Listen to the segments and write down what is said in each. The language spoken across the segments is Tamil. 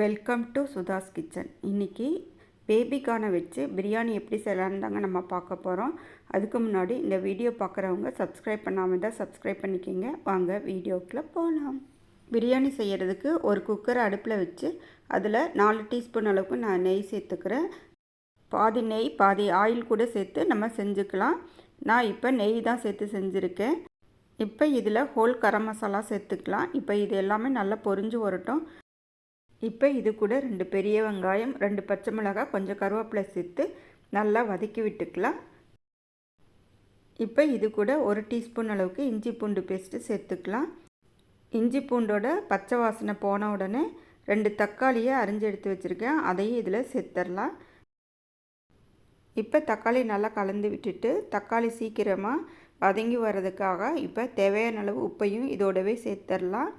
வெல்கம் டு சுதாஸ் கிச்சன் இன்றைக்கி பேபிக்கான வச்சு பிரியாணி எப்படி செய்யலான்னு தாங்க நம்ம பார்க்க போகிறோம் அதுக்கு முன்னாடி இந்த வீடியோ பார்க்குறவங்க சப்ஸ்கிரைப் பண்ணாமல் தான் சப்ஸ்கிரைப் பண்ணிக்கிங்க. வாங்க வீடியோக்குள்ளே போகலாம் பிரியாணி செய்கிறதுக்கு ஒரு குக்கரை அடுப்பில் வச்சு அதில் நாலு டீஸ்பூன் அளவுக்கு நான் நெய் சேர்த்துக்கிறேன். பாதி நெய் பாதி ஆயில் கூட சேர்த்து நம்ம செஞ்சுக்கலாம். நான் இப்போ நெய் தான் சேர்த்து செஞ்சுருக்கேன். இப்போ இதில் ஹோல் கரம் மசாலா சேர்த்துக்கலாம். இப்போ இது எல்லாமே நல்லா பொரிஞ்சு வரட்டும். இப்போ இது கூட ரெண்டு பெரிய வெங்காயம் ரெண்டு பச்சை மிளகாய் கொஞ்சம் கருவேப்பிலை சேர்த்து நல்லா வதக்கி விட்டுக்கலாம். இப்போ இது கூட ஒரு டீஸ்பூன் அளவுக்கு இஞ்சி பூண்டு பேஸ்ட்டு சேர்த்துக்கலாம். இஞ்சி பூண்டோட பச்சை வாசனை போன உடனே ரெண்டு தக்காளியை அரிஞ்சு எடுத்து வச்சுருக்கேன். அதையும் இதில் சேர்த்துடலாம் இப்போ தக்காளி நல்லா கலந்து விட்டுட்டு தக்காளி சீக்கிரமாக வதங்கி வர்றதுக்காக இப்போ தேவையான அளவு உப்பையும் இதோடவே சேர்த்துடலாம்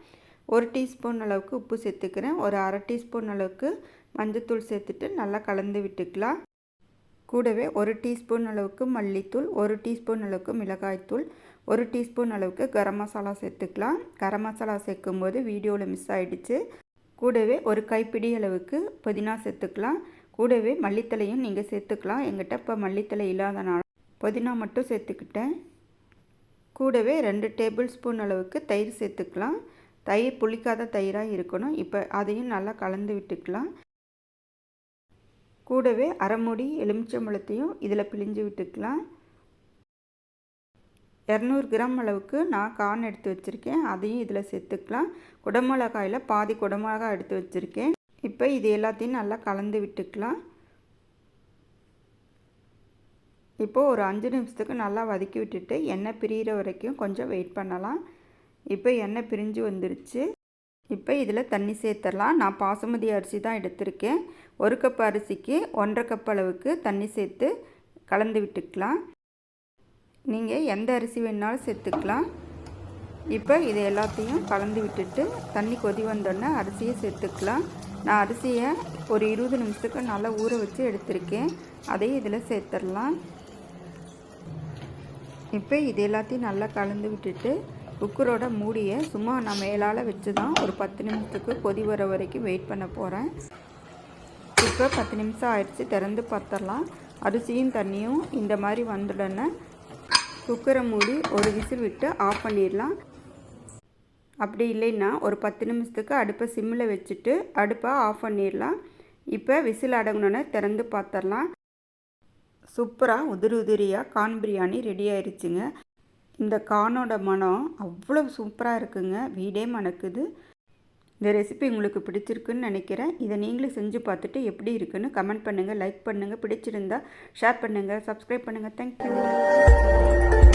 ஒரு டீஸ்பூன் அளவுக்கு உப்பு சேர்த்துக்கிறேன். ஒரு அரை டீஸ்பூன் அளவுக்கு மஞ்சத்தூள் சேர்த்துட்டு நல்லா கலந்து விட்டுக்கலாம். கூடவே ஒரு டீஸ்பூன் அளவுக்கு மல்லித்தூள் ஒரு டீஸ்பூன் அளவுக்கு மிளகாய்த்தூள் ஒரு டீஸ்பூன் அளவுக்கு கரம் மசாலா சேர்த்துக்கலாம். கரம் மசாலா சேர்க்கும்போது வீடியோவில் மிஸ் ஆகிடுச்சு கூடவே ஒரு கைப்பிடி அளவுக்கு புதினா சேர்த்துக்கலாம். கூடவே மல்லித்தலையும் நீங்கள் சேர்த்துக்கலாம். எங்கிட்ட இப்போ மல்லித்தலை இல்லாதனால புதினா மட்டும் சேர்த்துக்கிட்டேன். கூடவே ரெண்டு டேபிள் ஸ்பூன் அளவுக்கு தயிர் சேர்த்துக்கலாம். தயிர் புளிக்காத தயிராக இருக்கணும். இப்போ அதையும் நல்லா கலந்து விட்டுக்கலாம். கூடவே அரைமுடி எலுமிச்சம்பழத்தையும் இதில் பிழிஞ்சு விட்டுக்கலாம். இரநூறு கிராம் அளவுக்கு நான் கான் எடுத்து வச்சுருக்கேன். அதையும் இதில் சேர்த்துக்கலாம். குடமிளகாயில் பாதி குடமிளகாய் எடுத்து வச்சுருக்கேன். இப்போ இது எல்லாத்தையும் நல்லா கலந்து விட்டுக்கலாம். இப்போது ஒரு அஞ்சு நிமிஷத்துக்கு நல்லா வதக்கி விட்டுட்டு எண்ணெய் பிரிகிற வரைக்கும் கொஞ்சம் வெயிட் பண்ணலாம். இப்போ எண்ணெய் பிரிஞ்சு வந்துருச்சு. இப்போ இதில் தண்ணி சேர்த்துடலாம். நான் பாசுமதி அரிசி தான் எடுத்திருக்கேன். ஒரு கப் அரிசிக்கு ஒன்றரை கப் அளவுக்கு தண்ணி சேர்த்து கலந்து விட்டுக்கலாம். நீங்கள் எந்த அரிசி வேணாலும் சேர்த்துக்கலாம். இப்போ இது எல்லாத்தையும் கலந்து விட்டுட்டு தண்ணி கொதி வந்தோடனே அரிசியை சேர்த்துக்கலாம். நான் அரிசியை ஒரு இருபது நிமிஷத்துக்கு நல்லா ஊற வச்சு எடுத்திருக்கேன். அதையும் இதில் சேர்த்துடலாம். இப்போ இது எல்லாத்தையும் நல்லா கலந்து விட்டுட்டு குக்கரோட மூடியை சும்மா நான் மேலால் வச்சு தான் ஒரு பத்து நிமிஷத்துக்கு கொதி வர வரைக்கும் வெயிட் பண்ண போகிறேன் இப்போ பத்து நிமிஷம் ஆயிடுச்சு திறந்து பார்த்துடலாம் அரிசியும் தண்ணியும் இந்த மாதிரி வந்துடனே குக்கரை மூடி ஒரு விசில் விட்டு ஆஃப் பண்ணிடலாம். அப்படி இல்லைன்னா ஒரு பத்து நிமிஷத்துக்கு அடுப்பை சிம்மில் வச்சுட்டு அடுப்பை ஆஃப் பண்ணிடலாம். இப்போ விசில் அடங்கினோன்னே திறந்து பார்த்துடலாம் சூப்பராக உதிரி உதிரியாக கான் பிரியாணி ரெடி ஆயிடுச்சுங்க இந்த கானோட மனம் அவ்வளோ சூப்பராக இருக்குங்க. வீடே மணக்குது. இந்த ரெசிபி உங்களுக்கு பிடிச்சிருக்குன்னு நினைக்கிறேன். இதை நீங்களும் செஞ்சு பார்த்துட்டு எப்படி இருக்குன்னு கமெண்ட் பண்ணுங்கள் லைக் பண்ணுங்கள் பிடிச்சிருந்தா ஷேர் பண்ணுங்கள் சப்ஸ்கிரைப் பண்ணுங்கள் தேங்க்யூ